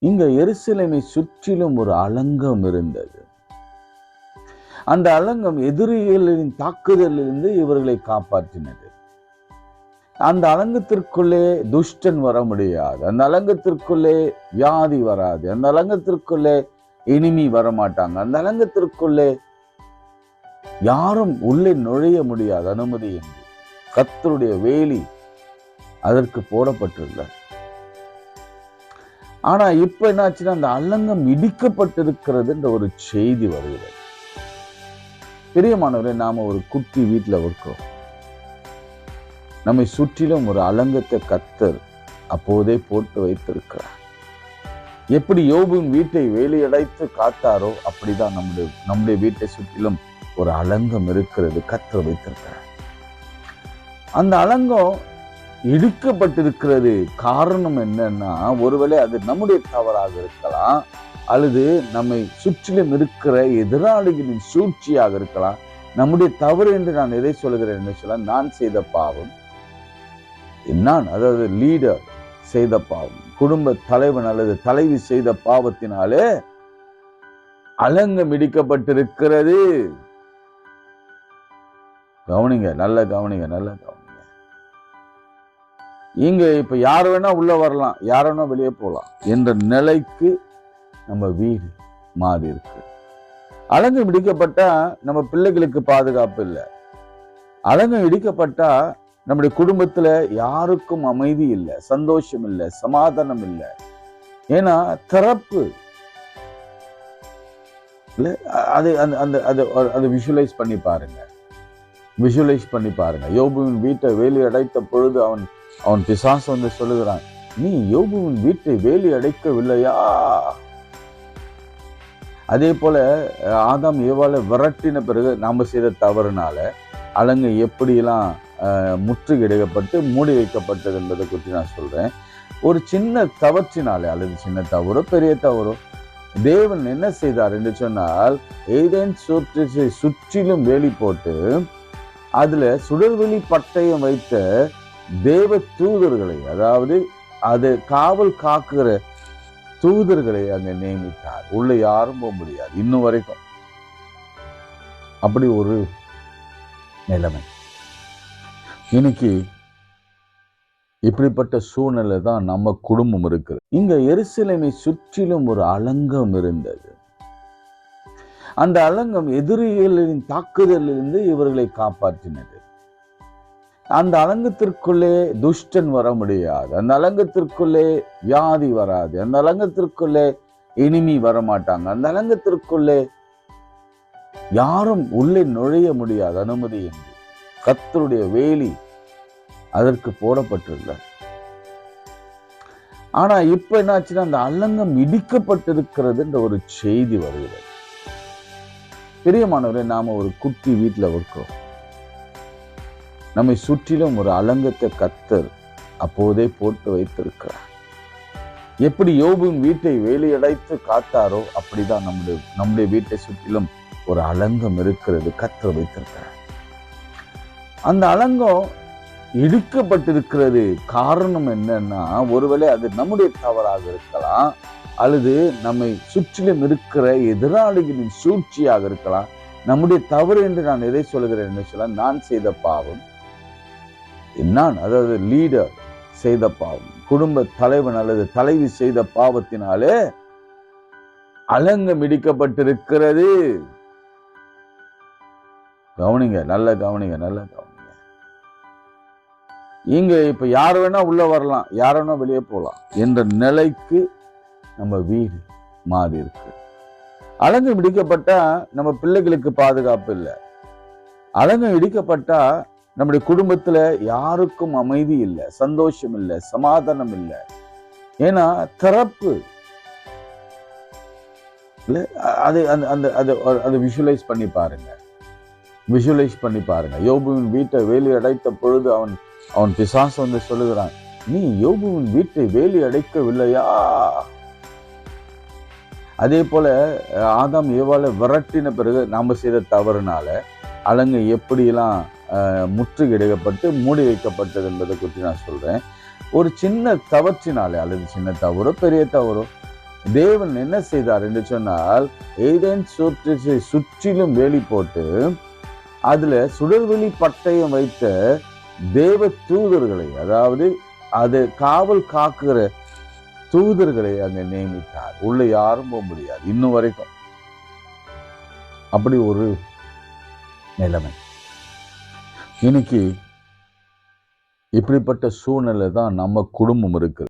இங்க எருசலேமை சுற்றிலும் ஒரு அலங்கம் இருந்தது. அந்த அலங்கம் எதிரிகளின் தாக்குதலிலிருந்து இவர்களை காப்பாற்றினது. அந்த அலங்கத்திற்குள்ளே துஷ்டன் வர முடியாது. அந்த அலங்கத்திற்குள்ளே வியாதி வராது. அந்த அலங்கத்திற்குள்ளே இனிமி வரமாட்டாங்க அந்த அலங்கத்திற்குள்ளே யாரும் உள்ளே நுழைய முடியாது அனுமதி என்று கத்தருடைய வேலி அதற்கு போடப்பட்டுள்ள ஆனா இப்ப என்னாச்சுன்னா அந்த அலங்கம் இடிக்கப்பட்டிருக்கிறதுன்ற ஒரு செய்தி வருகிறது. பிரியமானவரே நாம ஒரு குட்டி வீட்டுல இருக்கிறோம். நம்மை சுற்றிலும் ஒரு அலங்கத்தை கத்தர் அப்போதே போட்டு வைத்திருக்கிறார். எப்படி யோபுவின் வீட்டை வேலையடைத்து காத்தாரோ அப்படிதான் நம்முடைய நம்முடைய வீட்டை சுற்றிலும் ஒரு அலங்கம் இருக்கிறது கத்தர் வைத்திருக்கிறார். அந்த அலங்கம் இடுக்கப்பட்டிருக்கிறது காரணம் என்னன்னா ஒருவேளை அது நம்முடைய தவறாக இருக்கலாம் அல்லது நம்மை சுற்றிலும் இருக்கிற எதிராளிகளின் சூழ்ச்சியாக இருக்கலாம். நம்முடைய தவறு என்று நான் எதை சொல்கிறேன் என்று சொல்ல நான் செய்த பாவம் நான் அதாவது லீடர் செய்த பாவம் குடும்ப தலைவன் அல்லது தலைவி செய்த பாவத்தினாலே அலங்கம் இடிக்கப்பட்டிருக்கிறது. கவனிங்க நல்ல கவனிங்க நல்ல கவனிங்க. இங்க இப்ப யார் வேணா உள்ள வரலாம் யார் வேணா வெளியே போகலாம் என்ற நிலைக்கு நம்ம வீடு மாறி இருக்கு. அலங்கம் இடிக்கப்பட்டா நம்ம பிள்ளைகளுக்கு பாதுகாப்பு இல்லை. அலங்கம் இடிக்கப்பட்டா நம்முடைய குடும்பத்துல யாருக்கும் அமைதி இல்லை சந்தோஷம் இல்லை சமாதானம் இல்லை. ஏன்னா திறப்பு. அது அந்த அந்த அது அதை விஷுவலைஸ் பண்ணி பாருங்க. விஷுவலைஸ் பண்ணி பாருங்க. யோபுவின் வீட்டை வேலி அடைத்த பொழுது அவன் அவன் பிசாசு வந்து சொல்லுகிறான் நீ யோபுவின் வீட்டை வேலி அடைக்கவில்லையா? அதே போல ஆதாம் ஏவால விரட்டின பிறகு நாம செய்த தவறுனால அலங்கு எப்படிலாம் முற்றுகையிடப்பட்டு மூடி வைக்கப்பட்டது என்பதை குறித்து நான் சொல்றேன். ஒரு சின்ன தவற்றினாலே அல்லது சின்ன தவறோ பெரிய தவறோ தேவன் என்ன செய்தார் என்று சொன்னால் ஏதேன் சுற்றி சுற்றிலும் வேலி போட்டு அதுல சுடர்வெளி பட்டயம் வைத்த தேவ தூதர்களை அதாவது அது காவல் காக்குற தூதர்களை அங்க நியமித்தார். உள்ள யாரும் போக முடியாது. இன்னும் வரைக்கும். அப்படி ஒரு நிலைமை. இன்னைக்கு இப்படிப்பட்ட சூழ்நிலை தான் நம்ம குடும்பம் இருக்குது இங்க எருசலேமை சுற்றிலும் ஒரு அலங்கம் இருந்தது. அந்த அலங்கம் எதிரிகளின் தாக்குதலிலிருந்து இவர்களை காப்பாற்றினது. அந்த அலங்கத்திற்குள்ளே துஷ்டன் வர முடியாது. அந்த அலங்கத்திற்குள்ளே வியாதி வராது. அந்த அலங்கத்திற்குள்ளே இனிமி வரமாட்டாங்க அந்த அலங்கத்திற்குள்ளே யாரும் உள்ளே நுழைய முடியாது அனுமதி என்று கத்தருடைய வேலி அதற்கு போடப்பட்டுள்ள ஆனா இப்ப என்னாச்சுன்னா அந்த அலங்கம் இடிக்கப்பட்டிருக்கிறது என்ற ஒரு செய்தி வருகிறது. பிரியமானவரே நாம ஒரு குட்டி வீட்டுல இருக்கிறோம். நம்மை சுற்றிலும் ஒரு அலங்கத்தை கத்தர் அப்போதே போட்டு வைத்திருக்கிறார். எப்படி யோபுவின் வீட்டை வேலையடைத்து காத்தாரோ அப்படிதான் நம்முடைய நம்முடைய வீட்டை சுற்றிலும் ஒரு அலங்கம் இருக்கிறது கத்தர் வைத்திருக்கிறார். அந்த அலங்கம் இடுக்கப்பட்டிருக்கிறது. காரணம் என்னன்னா ஒருவேளை அது நம்முடைய தவறாக இருக்கலாம் அல்லது நம்மை சுற்றிலும் இருக்கிற எதிராளிகளின் சூழ்ச்சியாக இருக்கலாம். நம்முடைய தவறு என்று நான் எதை சொல்கிறேன் என்று சொல்ல நான் செய்த பாவம் நான் அதாவது லீடர் செய்த பாவம் குடும்ப தலைவன் அல்லது தலைவி செய்த பாவத்தினாலே அலங்கம் இடிக்கப்பட்டிருக்கிறது. கவனிங்க நல்ல கவனிங்க நல்ல கவனிங்க. இங்க இப்ப யார் வேணா உள்ள வரலாம் யார் வேணா வெளியே போகலாம் என்ற நிலைக்கு நம்ம வீடு மாறி இருக்கு. அலங்கம் இடிக்கப்பட்டா நம்ம பிள்ளைகளுக்கு பாதுகாப்பு இல்லை. அலங்கம் இடிக்கப்பட்டா நம்முடைய குடும்பத்துல யாருக்கும் அமைதி இல்லை சந்தோஷம் இல்லை சமாதானம் இல்லை. ஏன்னா திறப்பு. அது அந்த அந்த அது அதை விஷுவலைஸ் பண்ணி பாருங்க. விஷுவலைஸ் பண்ணி பாருங்க. யோபுவின் வீட்டை வேலி அடைத்த பொழுது அவன் அவன் பிசாசு வந்து சொல்லுகிறான் நீ யோபுவின் வீட்டை வேலி அடைக்கவில்லையா? அதே போல ஆதாம் ஏவால விரட்டின பிறகு நாம செய்த தவறுனால அலங்க எப்படியெல்லாம் முற்றுகையிடப்பட்டு மூடி வைக்கப்பட்டது என்பதை குறித்து நான் சொல்றேன். ஒரு சின்ன தவற்றினாலே அல்லது சின்ன தவறோ பெரிய தவறோ தேவன் என்ன செய்தார் என்று சொன்னால் ஏதேன் சுற்றி சுற்றிலும் வேலி போட்டு அதுல சுடர்வெளி பட்டயம் வைத்த தேவ தூதர்களை அதாவது அது காவல் காக்குற தூதர்களை அங்க நியமித்தார். உள்ள யாரும் போக முடியாது. இன்னும் வரைக்கும். அப்படி ஒரு நிலைமை. இன்னைக்கு இப்படிப்பட்ட சூழ்நிலை தான் நம்ம குடும்பம் இருக்குது.